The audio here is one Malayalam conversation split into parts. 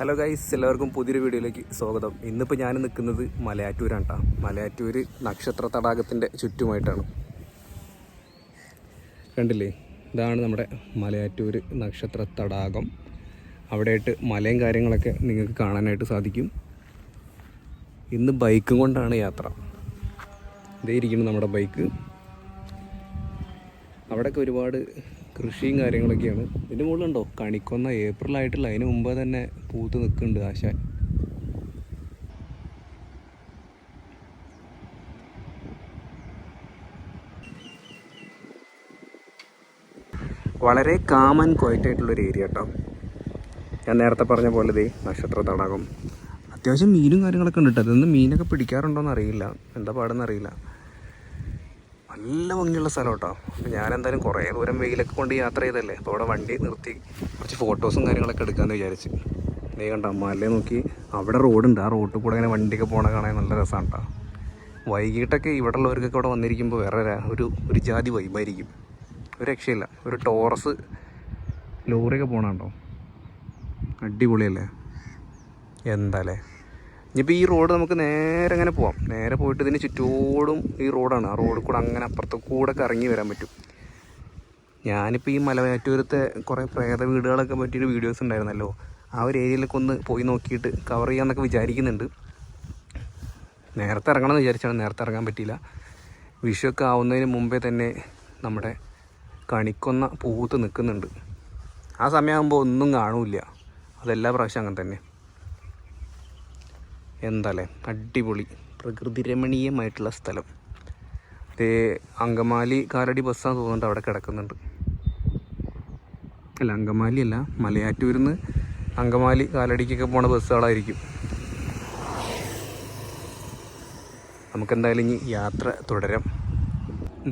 ഹലോ ഗൈസ് എല്ലാവർക്കും പുതിയൊരു വീഡിയോയിലേക്ക് സ്വാഗതം. ഇന്നിപ്പോൾ ഞാൻ നിൽക്കുന്നത് മലയാറ്റൂരാണ് കേട്ടോ മലയാറ്റൂർ നക്ഷത്ര തടാകത്തിന്റെ ചുറ്റുമായിട്ടാണ്. കണ്ടില്ലേ? ഇതാണ് നമ്മുടെ മലയാറ്റൂർ നക്ഷത്ര തടാകം. അവിടെയായിട്ട് മലയും കാര്യങ്ങളൊക്കെ നിങ്ങൾക്ക് കാണാനായിട്ട് സാധിക്കും. ഇന്ന് ബൈക്കും കൊണ്ടാണ് യാത്ര. ഇതേ ഇരിക്കുന്നു നമ്മുടെ ബൈക്ക്. അവിടെയൊക്കെ ഒരുപാട് കൃഷിയും കാര്യങ്ങളൊക്കെയാണ്. ഇതിന്റെ മുകളിലുണ്ടോ? കണിക്കൊന്ന ഏപ്രിൽ ആയിട്ടില്ല അതിന് മുമ്പ് തന്നെ പൂത്ത് നിൽക്കുന്നുണ്ട് ആശാൻ. വളരെ കാമൻ ക്വയറ്റായിട്ടുള്ളൊരു ഏരിയ കേട്ടോ ഞാൻ നേരത്തെ പറഞ്ഞ പോലെ ഇതേ നക്ഷത്ര തടാകം. അത്യാവശ്യം മീനും കാര്യങ്ങളൊക്കെ ഉണ്ട് കേട്ടോ അതൊന്നും മീനൊക്കെ പിടിക്കാറുണ്ടോയെന്ന് അറിയില്ല. എന്താ പാടെന്ന് അറിയില്ല. നല്ല ഭംഗിയുള്ള സ്ഥലം കേട്ടോ. അപ്പോൾ ഞാൻ എന്തായാലും കുറേ ദൂരം വെയിലൊക്കെ കൊണ്ട് യാത്ര ചെയ്തല്ലേ അപ്പോൾ അവിടെ വണ്ടി നിർത്തി കുറച്ച് ഫോട്ടോസും കാര്യങ്ങളൊക്കെ എടുക്കാമെന്ന് വിചാരിച്ച്. നീ കണ്ട മല നോക്കി? അവിടെ റോഡുണ്ട്. ആ റോഡിൽ കൂടെ ഇങ്ങനെ വണ്ടിയൊക്കെ പോണ കാണാൻ നല്ല രസമാണ് കേട്ടോ വൈകിട്ടൊക്കെ ഇവിടെ ഉള്ളവർക്കൊക്കെ ഇവിടെ വന്നിരിക്കുമ്പോൾ വേറെ ഒരു ഒരു ജാതി വൈബായിരിക്കും ഒരു രക്ഷയില്ല. ഒരു ടോറസ് ലോറിയൊക്കെ പോകണുണ്ടോ അടിപൊളിയല്ലേ? എന്താല്ലേ ഇനിയിപ്പോൾ ഈ റോഡ് നമുക്ക് നേരെ അങ്ങനെ പോവാം. നേരെ പോയിട്ട് ഇതിന് ചുറ്റോടും ഈ റോഡാണ്. ആ റോഡിൽ കൂടെ അങ്ങനെ അപ്പുറത്ത് കൂടെ കറങ്ങി വരാൻ പറ്റും. ഞാനിപ്പോൾ ഈ മലയാറ്റൂരത്തെ കുറേ പ്രേത വീടുകളൊക്കെ പറ്റിയൊരു വീഡിയോസ് ഉണ്ടായിരുന്നല്ലോ. ആ ഒരു ഏരിയയിലൊക്കെ ഒന്ന് പോയി നോക്കിയിട്ട് കവർ ചെയ്യാമെന്നൊക്കെ വിചാരിക്കുന്നുണ്ട്. നേരത്തെ ഇറങ്ങണം എന്ന് വിചാരിച്ചാണ്. നേരത്തെ ഇറങ്ങാൻ പറ്റിയില്ല. വിഷുവൊക്കെ ആവുന്നതിന് മുമ്പേ തന്നെ നമ്മുടെ കണിക്കൊന്ന പൂത്ത് നിൽക്കുന്നുണ്ട്. ആ സമയമാകുമ്പോൾ ഒന്നും കാണൂല അതെല്ലാ പ്രാവശ്യം അങ്ങനെ തന്നെ. എന്താല്ലേ? അടിപൊളി. പ്രകൃതി രമണീയമായിട്ടുള്ള സ്ഥലം. ദേ അങ്കമാലി കാലടി ബസ്സാന്ന് തോന്നുന്നുണ്ട് അവിടെ കിടക്കുന്നുണ്ട്. അല്ല അങ്കമാലി അല്ല മലയാറ്റൂരിന്ന് അങ്കമാലി കാലടിക്കൊക്കെ പോണ ബസ്സുകളായിരിക്കും നമുക്കെന്തായാലും ഇനി യാത്ര തുടരാം.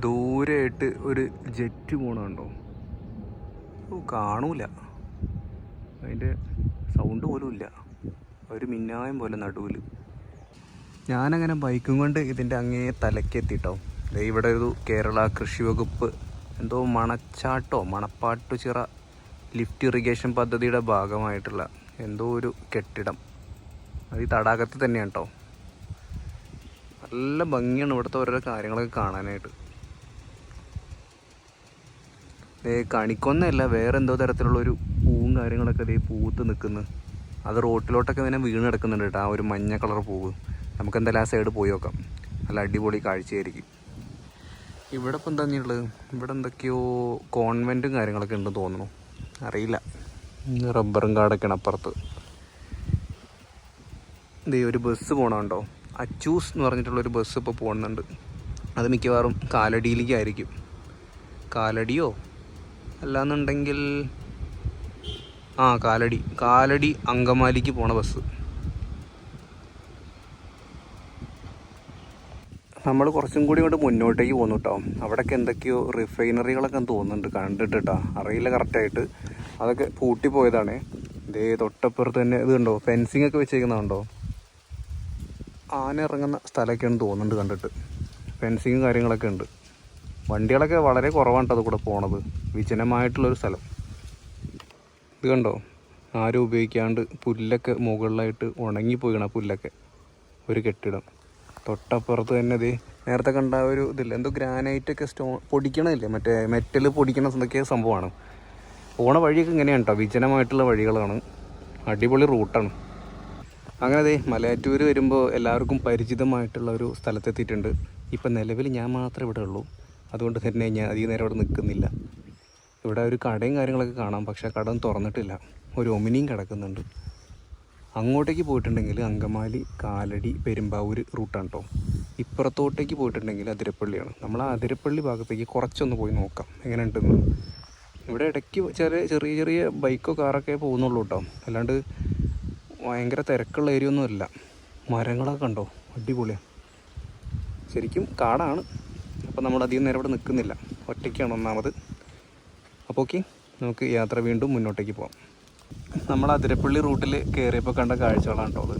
ദൂരെയായിട്ട് ഒരു ജെറ്റ് പോണുണ്ടോ കാണൂല. അതിന്റെ സൗണ്ട് പോലും ഇല്ല. ഒരു മിന്നായം പോലെ നടുവിൽ. ഞാനങ്ങനെ ബൈക്കും കൊണ്ട് ഇതിന്റെ അങ്ങേ തലക്കെത്തിട്ടോ ഇവിടെ ഒരു കേരള കൃഷി വകുപ്പ് എന്തോ മണച്ചാട്ടോ മണപ്പാട്ടുചിറ ലിഫ്റ്റ് ഇറിഗേഷൻ പദ്ധതിയുടെ ഭാഗമായിട്ടുള്ള എന്തോ ഒരു കെട്ടിടം. അത് ഈ തടാകത്തിൽ തന്നെയാണ് കേട്ടോ നല്ല ഭംഗിയാണ് ഇവിടുത്തെ ഓരോരോ കാര്യങ്ങളൊക്കെ കാണാനായിട്ട്. കണിക്കൊന്നല്ല വേറെ എന്തോ തരത്തിലുള്ള ഒരു പൂവും കാര്യങ്ങളൊക്കെ ദേ പൂത്ത് നിൽക്കുന്നു. അത് റോട്ടിലോട്ടൊക്കെ ഇങ്ങനെ വീണ് കിടക്കുന്നുണ്ട് കേട്ടോ. ആ ഒരു മഞ്ഞ കളർ പൂവ്. നമുക്ക് എന്തായാലും ആ സൈഡ് പോയി നോക്കാം. നല്ല അടിപൊളി കാഴ്ചയായിരിക്കും. ഇവിടെ ഇപ്പം എന്താ ഉള്ളത്? ഇവിടെ എന്തൊക്കെയോ കോൺവെന്റും കാര്യങ്ങളൊക്കെ ഉണ്ടെന്ന് തോന്നുന്നു. അറിയില്ല. റബ്ബറും കാടൊക്കെയാണ് അപ്പുറത്ത്. ഇതേ ഒരു ബസ് പോകണമുണ്ടോ അച്ചൂസ് എന്ന് പറഞ്ഞിട്ടുള്ളൊരു ബസ് ഇപ്പോൾ പോകുന്നുണ്ട്. അത് മിക്കവാറും കാലടിയിലേക്കായിരിക്കും. കാലടിയോ? അല്ലാന്നുണ്ടെങ്കിൽ ആ കാലടി. കാലടി അങ്കമാലിക്ക് പോണ ബസ്. നമ്മൾ കുറച്ചും കൂടി ഇങ്ങോട്ട് മുന്നോട്ടേക്ക് പോന്നു കേട്ടോ അവിടെയൊക്കെ എന്തൊക്കെയോ റിഫൈനറികളൊക്കെ തോന്നുന്നുണ്ട്. കണ്ടിട്ട് കേട്ടോ അറിയില്ല കറക്റ്റായിട്ട് അതൊക്കെ പൂട്ടിപ്പോയതാണ് ഇതേ തൊട്ടപ്പുറത്ത് തന്നെ ഇത് കണ്ടോ? ഫെൻസിങ് ഒക്കെ വെച്ചേക്കുന്നതുണ്ടോ ആന ഇറങ്ങുന്ന സ്ഥലമൊക്കെയാണ് തോന്നുന്നുണ്ട് കണ്ടിട്ട്. ഫെൻസിങ്ങും കാര്യങ്ങളൊക്കെ ഉണ്ട്. വണ്ടികളൊക്കെ വളരെ കുറവാണ് കേട്ടോ അത് കൂടെ പോണത്. വിജനമായിട്ടുള്ളൊരു സ്ഥലം. ഇത് കണ്ടോ? ആരും ഉപയോഗിക്കാണ്ട് പുല്ലൊക്കെ മുകളിലായിട്ട് ഉണങ്ങിപ്പോയിണ പുല്ലൊക്കെ. ഒരു കെട്ടിടം. തൊട്ടപ്പുറത്ത് തന്നെ ഇത് നേരത്തെ കണ്ട ഒരു ഇതില്ല? എന്തോ ഗ്രാനൈറ്റ് ഒക്കെ സ്റ്റോ പൊടിക്കണമില്ലേ മറ്റേ മെറ്റൽ പൊടിക്കണ എന്തൊക്കെ സംഭവമാണ്. പോണ വഴിയൊക്കെ ഇങ്ങനെയാണ് കേട്ടോ വിജനമായിട്ടുള്ള വഴികളാണ്. അടിപൊളി റൂട്ടാണ് അങ്ങനെ ദേ മലയാറ്റൂർ വരുമ്പോൾ എല്ലാവർക്കും പരിചിതമായിട്ടുള്ള ഒരു സ്ഥലത്തെത്തിയിട്ടുണ്ട്. ഇപ്പം നിലവിൽ ഞാൻ മാത്രമേ ഇവിടെ ഉള്ളൂ. അതുകൊണ്ട് തന്നെ ഞാൻ അധികം നേരം ഇവിടെ നിൽക്കുന്നില്ല. ഇവിടെ ഒരു കടയും കാര്യങ്ങളൊക്കെ കാണാം പക്ഷേ കട തുറന്നിട്ടില്ല. ഒരു ഒമിനിയും കിടക്കുന്നുണ്ട്. അങ്ങോട്ടേക്ക് പോയിട്ടുണ്ടെങ്കിൽ അങ്കമാലി കാലടി പെരുമ്പാവൂർ റൂട്ടാണ് കേട്ടോ ഇപ്പുറത്തോട്ടേക്ക് പോയിട്ടുണ്ടെങ്കിൽ അതിരപ്പള്ളിയാണ്. നമ്മൾ ആ അതിരപ്പള്ളി ഭാഗത്തേക്ക് കുറച്ചൊന്ന് പോയി നോക്കാം. എങ്ങനെ ഉണ്ടെന്ന് ഇവിടെ ഇടയ്ക്ക് ചെറിയ ചെറിയ ചെറിയ ബൈക്കോ കാറൊക്കെ പോകുന്നുള്ളൂ കേട്ടോ അല്ലാണ്ട് ഭയങ്കര തിരക്കുള്ള ഏരിയ ഒന്നും അല്ല. മരങ്ങളൊക്കെ ഉണ്ടോ? അടിപൊളിയാണ് ശരിക്കും കാടാണ്. അപ്പോൾ നമ്മൾ അധികം നേരം ഇവിടെ നിൽക്കുന്നില്ല ഒറ്റയ്ക്കാണ് ഒന്നാമത്. അപ്പോൾ ഓക്കെ നമുക്ക് യാത്ര വീണ്ടും മുന്നോട്ടേക്ക് പോകാം നമ്മൾ അതിരപ്പള്ളി റൂട്ടിൽ കയറിയപ്പോൾ കണ്ട കാഴ്ചകളാണ് കേട്ടോ അത്.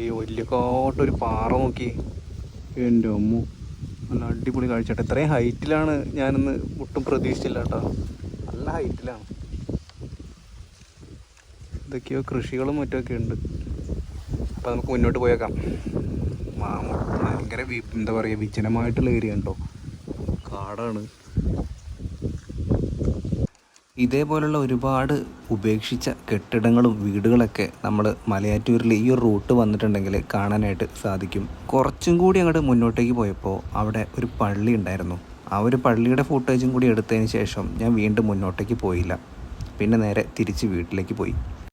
ഈ വലിയ കോട്ടൊരു പാറ നോക്കി. എന്റെ അമ്മു നല്ല അടിപൊളി കാഴ്ച കേട്ടോ ഇത്രയും ഹൈറ്റിലാണ് ഞാനിന്ന് ഒട്ടും പ്രതീക്ഷിച്ചില്ല കേട്ടോ. നല്ല ഹൈറ്റിലാണ്. ഇതൊക്കെയോ കൃഷികളും മറ്റുമൊക്കെ ഉണ്ട്. അപ്പോൾ നമുക്ക് മുന്നോട്ട് പോയേക്കാം. ഭയങ്കര എന്താ പറയുക വിജനമായിട്ടുള്ള ഏരിയ ഉണ്ടോ കാടാണ്. ഇതേപോലുള്ള ഒരുപാട് ഉപേക്ഷിച്ച കെട്ടിടങ്ങളും വീടുകളൊക്കെ നമ്മൾ മലയാറ്റൂരിൽ ഈ ഒരു റൂട്ട് വന്നിട്ടുണ്ടെങ്കിൽ കാണാനായിട്ട് സാധിക്കും. കുറച്ചും കൂടി അങ്ങോട്ട് മുന്നോട്ടേക്ക് പോയപ്പോൾ അവിടെ ഒരു പള്ളി ഉണ്ടായിരുന്നു. ആ ഒരു പള്ളിയുടെ ഫുട്ടേജും കൂടി എടുത്തതിന് ശേഷം ഞാൻ വീണ്ടും മുന്നോട്ടേക്ക് പോയില്ല. പിന്നെ നേരെ തിരിച്ച് വീട്ടിലേക്ക് പോയി.